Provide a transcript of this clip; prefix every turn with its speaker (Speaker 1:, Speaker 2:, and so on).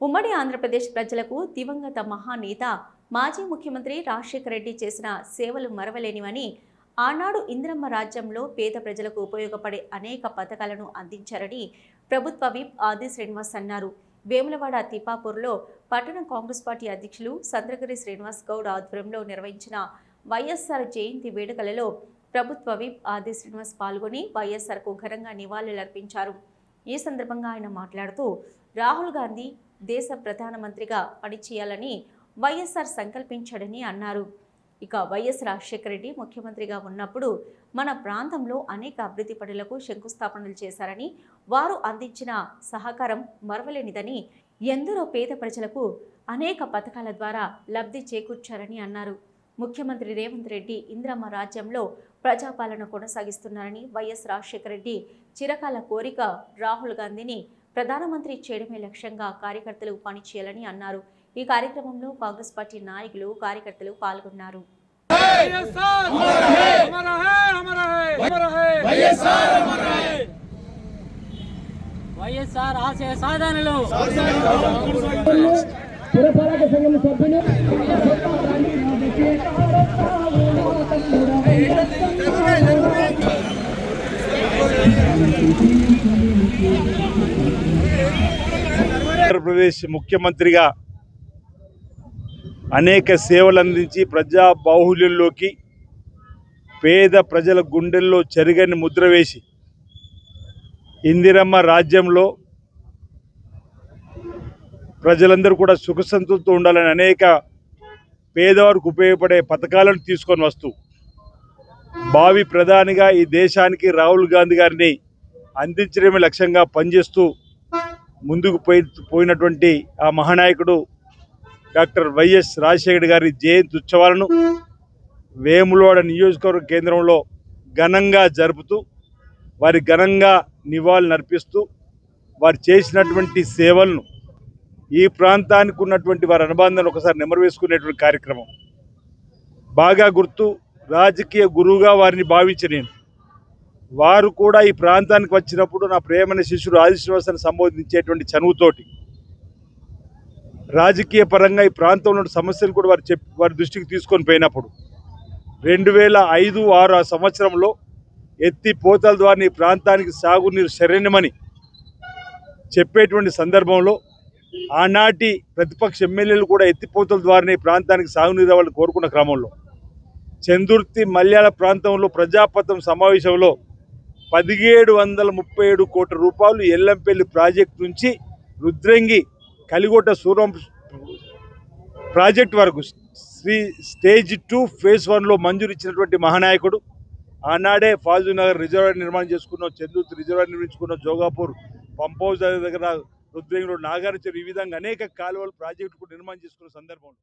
Speaker 1: ఉమ్మడి ఆంధ్రప్రదేశ్ ప్రజలకు దివంగత మహానేత మాజీ ముఖ్యమంత్రి రాజశేఖర రెడ్డి చేసిన సేవలు మరవలేనివని ఆనాడు ఇంద్రమ్మ రాజ్యంలో పేద ప్రజలకు ఉపయోగపడే అనేక పథకాలను అందించారని ప్రభుత్వ విప్ ఆది శ్రీనివాస్ అన్నారు. వేములవాడ తిపాపూర్లో పట్టణ కాంగ్రెస్ పార్టీ అధ్యక్షులు సంద్రగిరి శ్రీనివాస్ గౌడ్ ఆధ్వర్యంలో నిర్వహించిన వైఎస్ఆర్ జయంతి వేడుకలలో ప్రభుత్వ విప్ ఆది శ్రీనివాస్ పాల్గొని వైఎస్ఆర్కు ఘనంగా నివాళులర్పించారు. ఈ సందర్భంగా ఆయన మాట్లాడుతూ రాహుల్ గాంధీ దేశ ప్రధానమంత్రిగా పనిచేయాలని వైఎస్ఆర్ సంకల్పించాడని అన్నారు. ఇక వైఎస్ రాజశేఖర రెడ్డి ముఖ్యమంత్రిగా ఉన్నప్పుడు మన ప్రాంతంలో అనేక అభివృద్ధి పనులకు శంకుస్థాపనలు చేశారని వారు అందించిన సహకారం మరవలేనిదని ఎందరో పేద ప్రజలకు అనేక పథకాల ద్వారా లబ్ధి చేకూర్చారని అన్నారు. ముఖ్యమంత్రి రేవంత్ రెడ్డి ఇంద్రమ్మ రాజ్యంలో ప్రజాపాలన కొనసాగిస్తున్నారని వైఎస్ రాజశేఖర రెడ్డి చిరకాల కోరిక రాహుల్ గాంధీని ప్రధానమంత్రి చేయడమే లక్ష్యంగా కార్యకర్తలు పనిచేయాలని అన్నారు. ఈ కార్యక్రమంలో కాంగ్రెస్ పార్టీ నాయకులు కార్యకర్తలు పాల్గొన్నారు.
Speaker 2: సాధనలు.
Speaker 3: పురపాలక సంఘం సభ్యులు
Speaker 4: ఆంధ్రప్రదేశ్ ముఖ్యమంత్రిగా అనేక సేవలు అందించి ప్రజా బాహుళ్యంలోకి పేద ప్రజల గుండెల్లో చెరగని ముద్ర వేసి ఇందిరమ్మ రాజ్యంలో ప్రజలందరూ కూడా సుఖసంతులతో ఉండాలని అనేక పేదవారికి ఉపయోగపడే పథకాలను తీసుకొని వస్తూ భావి ప్రధానిగా ఈ దేశానికి రాహుల్ గాంధీ గారిని అందించడమే లక్ష్యంగా పనిచేస్తూ ముందుకు పోయి పోయినటువంటి ఆ మహానాయకుడు డాక్టర్ వైఎస్ రాజశేఖర్ గారి జయంతి ఉత్సవాలను వేములవాడ నియోజకవర్గ కేంద్రంలో ఘనంగా జరుపుతూ వారి ఘనంగా నివాళులు అర్పిస్తూ వారు చేసినటువంటి సేవలను ఈ ప్రాంతానికి ఉన్నటువంటి వారి అనుబంధాన్ని ఒకసారి నెమరు వేసుకునేటువంటి కార్యక్రమం. బాగా గుర్తు రాజకీయ గురువుగా వారిని భావించి నేను. వారు కూడా ఈ ప్రాంతానికి వచ్చినప్పుడు నా ప్రేమైన శిష్యుడు ఆదిశ్వాసాన్ని సంబోధించేటువంటి చనువుతోటి రాజకీయ పరంగా ఈ ప్రాంతంలో సమస్యలు కూడా వారు చెప్పి వారి దృష్టికి తీసుకొని పోయినప్పుడు రెండు వేల ఐదు ఆరు ఆ సంవత్సరంలో ఎత్తి పోతల ద్వారా ఈ ప్రాంతానికి సాగునీరు శరణ్యమని చెప్పేటువంటి సందర్భంలో ఆనాటి ప్రతిపక్ష ఎమ్మెల్యేలు కూడా ఎత్తిపోతల ద్వారా ఈ ప్రాంతానికి సాగునీరు ఇవ్వాలని కోరుకున్న క్రమంలో. చందుర్తి మల్యాల ప్రాంతంలో ప్రజాపతం సమావేశంలో పదిహేడు వందల ముప్పై ఏడు కోట్ల రూపాయలు ఎల్లంపల్లి ప్రాజెక్టు నుంచి రుద్రంగి కలిగొట్ట సూరం ప్రాజెక్ట్ వరకు శ్రీ స్టేజ్ టూ ఫేజ్ వన్లో మంజూరు ఇచ్చినటువంటి మహానాయకుడు. ఆనాడే ఫాజు నగర్ రిజర్వాయర్ నిర్మాణం చేసుకున్నాం చందుర్తి రిజర్వాయర్ నిర్మించుకున్నాం జోగాపూర్ పంప్ హౌస్ దగ్గర రుద్రేంగుడు నాగార్జున ఈ విధంగా అనేక కాలువలు ప్రాజెక్టులు కూడా నిర్మాణం చేసుకున్న సందర్భంలో.